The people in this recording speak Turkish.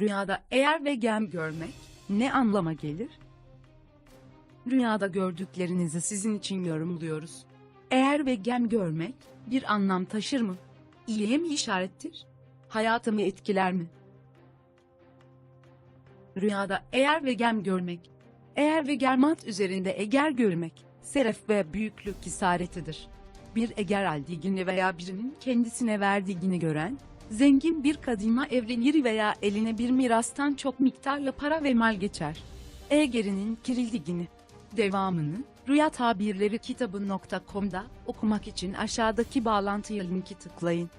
Rüyada eğer ve gem görmek ne anlama gelir? Rüyada gördüklerinizi sizin için yorumluyoruz. Eğer ve gem görmek bir anlam taşır mı? İyiye mi işarettir? Hayatımı etkiler mi? Rüyada eğer ve gem görmek, eğer ve germat üzerinde eger görmek, seref ve büyüklük isaretidir. Bir eger aldigini veya birinin kendisine verdiğini gören, zengin bir kadına evlenir veya eline bir mirastan çok miktarla para ve mal geçer. Eger'inin kirildigini. Devamını, Rüya Tabirleri kitabı.com'da okumak için aşağıdaki bağlantıya linki tıklayın.